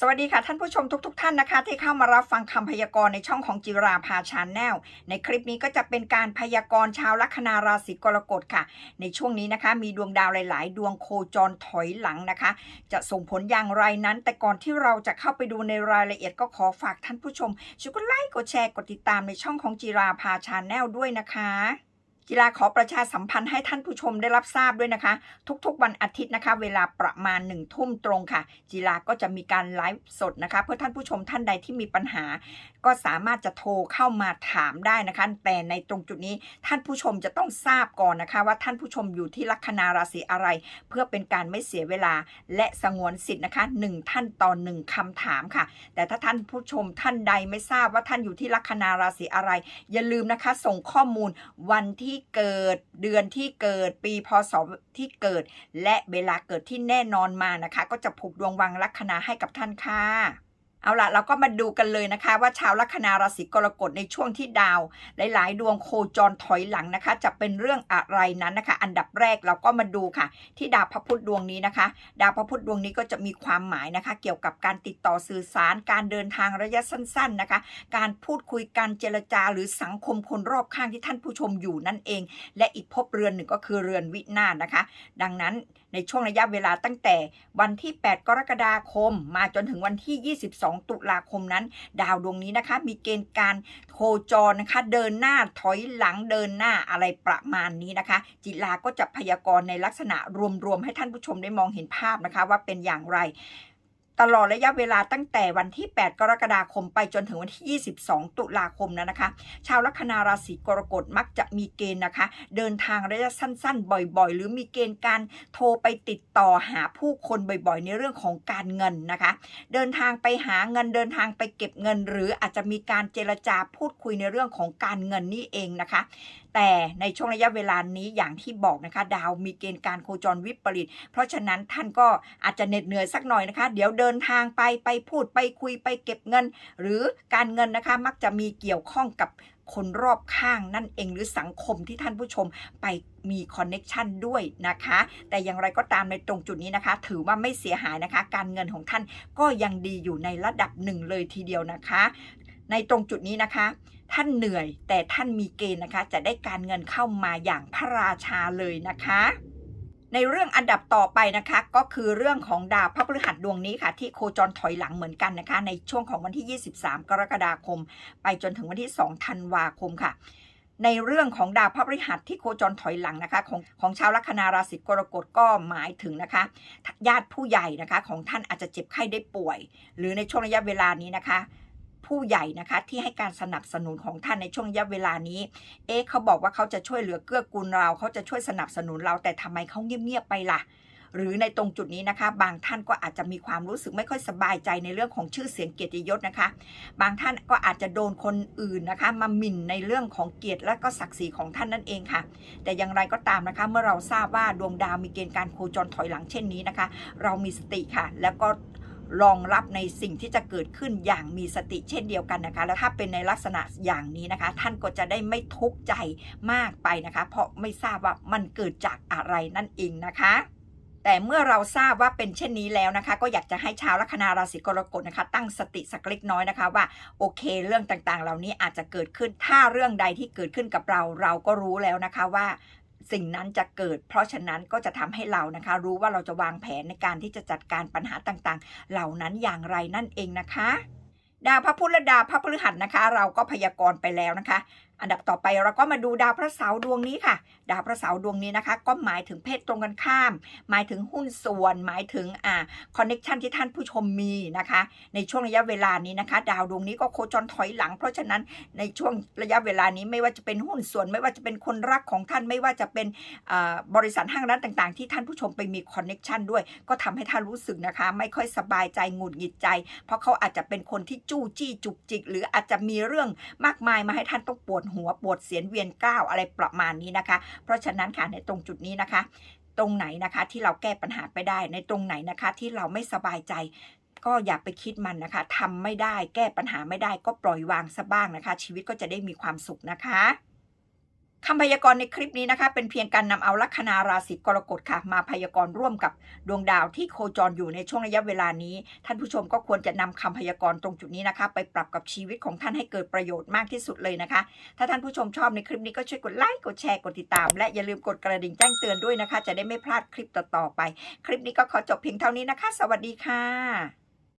สวัสดีค่ะ ท่านผู้ชมทุกๆทท่านนะคะ ที่เข้ามารับฟังคำพยากรณ์ในช่องของจิราภาชาแนลในคลิปนี้ก็จะเป็นการพยากรณ์ชาวลัคนาราศีกรกฎค่ะ ในช่วงนี้นะคะ มีดวงดาวหลาย ๆ ดวงโคจรถอยหลังนะคะ จะส่งผลอย่างไรนั้น แต่ก่อนที่เราจะเข้าไปดูในรายละเอียดก็ขอฝากท่านผู้ชมช่วยกดไลค์กดแชร์กดติดตามในช่องของจิราภาชาแนลด้วยนะคะ กีฬาขอประชาสัมพันธ์ให้ท่านผู้ชมได้รับทราบด้วยนะคะ ทุกๆวันอาทิตย์นะคะ เวลาประมาณหนึ่งทุ่มตรงค่ะจีฬาก็จะมีการไลฟ์สดนะคะ เพื่อท่านผู้ชมท่านใดที่มีปัญหา ก็สามารถจะโทรเข้ามาถามได้นะคะ แต่ในตรงจุดนี้ท่านผู้ชมจะต้องทราบก่อนนะคะ ว่าท่านผู้ชมอยู่ที่ลัคนาราศีอะไร เพื่อเป็นการไม่เสียเวลา และสงวนสิทธิ์นะคะหนึ่งท่านต่อหนึ่งคำถามค่ะ แต่ถ้าท่านผู้ชมท่านใดไม่ทราบว่าท่านอยู่ที่ลัคนาราศีอะไร อย่าลืมนะคะ ส่งข้อมูลวันที่เกิดเดือนที่เกิดปีพศที่เกิด และเวลาเกิดที่แน่นอนมานะคะ ก็จะผูกดวงวังลัคนาให้กับท่านค่ะ เอาละเราก็มาดูกันเลยนะคะ ว่าชาวลัคนาราศีกรกฎในช่วงที่ดาว หลาย ๆ ดวงโคจรถอยหลังนะคะ จะเป็นเรื่องอะไรนั้นนะคะ อันดับแรกเราก็มาดูค่ะ ที่ดาวพระพุธดวงนี้นะคะ ดาวพระพุธดวงนี้ก็จะมีความหมายนะคะ เกี่ยวกับการติดต่อสื่อสาร การเดินทางระยะสั้น ๆนะคะ การพูดคุยการเจรจาหรือสังคมคนรอบข้างที่ท่านผู้ชมอยู่นั่นเอง และอีกภพเรือนหนึ่งก็คือเรือนวินาศนะคะ ดังนั้น ในช่วงระยะเวลาตั้งแต่วันที่ 8 กรกฎาคม มาจนถึงวันที่ 22 ตุลาคมนั้น ดาวดวงนี้นะคะ มีเกณฑ์การโคจรนะคะ เดินหน้าถอยหลังเดินหน้าอะไรประมาณนี้นะคะ จิลาก็จะพยากรณ์ในลักษณะรวมๆให้ท่านผู้ชมได้มองเห็นภาพนะคะว่าเป็นอย่างไร ตลอดระยะเวลาตั้งแต่วันที่ 8 กรกฎาคมไปจนถึงวันที่ 22 ตุลาคมนั้นนะคะ ชาวลัคนาราศีกรกฎมักจะมีเกณฑ์นะคะ เดินทางระยะสั้นๆ บ่อยๆ หรือมีเกณฑ์การโทรไปติดต่อหาผู้คนบ่อยๆ ในเรื่องของการเงินนะคะ เดินทางไปหาเงินเดินทางไปเก็บเงิน หรืออาจจะมีการเจรจาพูดคุยในเรื่องของการเงินนี่เองนะคะ แต่ในช่วงระยะเวลานี้อย่างที่บอกนะคะ ดาวมีเกณฑ์การโคจรวิปริต เพราะฉะนั้นท่านก็อาจจะเหน็ดเหนื่อยสักหน่อยนะคะ เดี๋ยวเดินทางไปไปพูดไปคุยไปเก็บเงิน หรือการเงินนะคะมักจะมีเกี่ยวข้องกับคนรอบข้างนั่นเองหรือสังคมที่ท่านผู้ชมไปมีคอนเน็ชันด้วยนะคะ แต่อย่างไรก็ตามในตรงจุดนี้นะคะ ถือว่าไม่เสียหายนะคะ การเงินของท่านก็ยังดีอยู่ในระดับหนึ่งเลยทีเดียวนะคะ ในตรงจุดนี้นะคะท่านเหนื่อยแต่ท่านมีเกณฑ์นะคะ จะได้การเงินเข้ามาอย่างพระราชาเลยนะคะ ในเรื่องอันดับต่อไปนะคะ ก็คือเรื่องของดาวพระพฤหัสดวงนี้ค่ะ ที่โคจรถอยหลังเหมือนกันนะคะ ในช่วงของวันที่ 23 กรกฎาคม ไปจนถึงวันที่ 2 ธันวาคมค่ะ ในเรื่องของดาวพระพฤหัสที่โคจรถอยหลังนะคะ ของของชาวลัคนาราศีกรกฎก็หมายถึงนะคะ ญาติผู้ใหญ่นะคะ ของท่านอาจจะเจ็บไข้ได้ป่วย หรือในช่วงระยะเวลานี้นะคะ ผู้ใหญ่นะคะ ที่ให้การสนับสนุนของท่านในช่วงระยะเวลานี้ เอ๊ะเขาบอกว่าเขาจะช่วยเหลือเกื้อกูลเราเขาจะช่วยสนับสนุนเราแต่ทำไมเขาเงียบๆไปล่ะหรือในตรงจุดนี้นะคะ บางท่านก็อาจจะมีความรู้สึกไม่ค่อยสบายใจในเรื่องของชื่อเสียงเกียรติยศนะคะ บางท่านก็อาจจะโดนคนอื่นนะคะ มาหมิ่นในเรื่องของเกียรติและก็ศักดิ์ศรีของท่านนั่นเองค่ะ แต่อย่างไรก็ตามนะคะ เมื่อเราทราบว่าดวงดาวมีเกณฑ์การโคจรถอยหลังเช่นนี้นะคะ เรามีสติค่ะ แล้วก็ รองรับในสิ่งที่จะเกิดขึ้นอย่างมีสติเช่นเดียวกันนะคะ แล้วถ้าเป็นในลักษณะอย่างนี้นะคะ ท่านก็จะได้ไม่ทุกข์ใจมากไปนะคะ เพราะไม่ทราบว่ามันเกิดจากอะไรนั่นเองนะคะแต่เมื่อเราทราบว่าเป็นเช่นนี้แล้วนะคะ ก็อยากจะให้ชาวลัคนาราศีกรกฎนะคะ ตั้งสติสักเล็กน้อยนะคะว่าโอเค เรื่องต่างๆ เหล่านี้อาจจะเกิดขึ้นถ้าเรื่องใดที่เกิดขึ้นกับเรา เราก็รู้แล้วนะคะว่า สิ่งนั้นจะเกิด เพราะฉะนั้นก็จะทำให้เรานะคะ รู้ว่าเราจะวางแผนในการที่จะจัดการปัญหาต่างๆ เหล่านั้นอย่างไรนั่นเองนะคะ ดาวพระพุธและดาวพระพฤหัสนะคะ เราก็พยากรณ์ไปแล้วนะคะอันดับต่อไปเราก็มาดูดาวพระเสาร์ดวงนี้ค่ะ ดาวพระเสาร์ดวงนี้นะคะ ก็หมายถึงเพศตรงกันข้าม หมายถึงหุ้นส่วน หมายถึงอ่าคอนเน็ชันที่ท่านผู้ชมมีนะคะ ในช่วงระยะเวลานี้นะคะ ดาวดวงนี้ก็โคจรถอยหลัง เพราะฉะนั้นในช่วงระยะเวลานี้ไม่ว่าจะเป็นหุ้นส่วน ไม่ว่าจะเป็นคนรักของท่านไม่ว่าจะเป็นบริษัทห้างร้านต่างๆ ที่ท่านผู้ชมไปมีคอนเน็ชันด้วย ก็ทำให้ท่านรู้สึกนะคะ ไม่ค่อยสบายใจหงุดหงิดใจ เพราะเขาอาจจะเป็นคนที่จู้จี้จุกจิก หรืออาจจะมีเรื่องมากมายมาให้ท่านต้องปวดหัวปวดเสียนเวียนก้าวอะไรประมาณนี้นะคะ เพราะฉะนั้นค่ะในตรงจุดนี้นะคะ ตรงไหนนะคะที่เราแก้ปัญหาไปได้ ในตรงไหนนะคะที่เราไม่สบายใจก็อย่าไปคิดมันนะคะทำไม่ได้แก้ปัญหาไม่ได้ก็ปล่อยวางซะบ้างนะคะ ชีวิตก็จะได้มีความสุขนะคะ คำพยากรณ์ในคลิปนี้นะคะ เป็นเพียงการนำเอาลัคนาราศีกรกฎค่ะ มาพยากรณ์ร่วมกับดวงดาวที่โคจรอยู่ในช่วงระยะเวลานี้ ท่านผู้ชมก็ควรจะนำคำพยากรณ์ตรงจุดนี้นะคะ ไปปรับกับชีวิตของท่านให้เกิดประโยชน์มากที่สุดเลยนะคะ ถ้าท่านผู้ชมชอบในคลิปนี้ก็ช่วยกดไลค์กดแชร์กดติดตาม และอย่าลืมกดกระดิ่งแจ้งเตือนด้วยนะคะ จะได้ไม่พลาดคลิปต่อๆไป คลิปนี้ก็ขอจบเพียงเท่านี้นะคะ สวัสดีค่ะ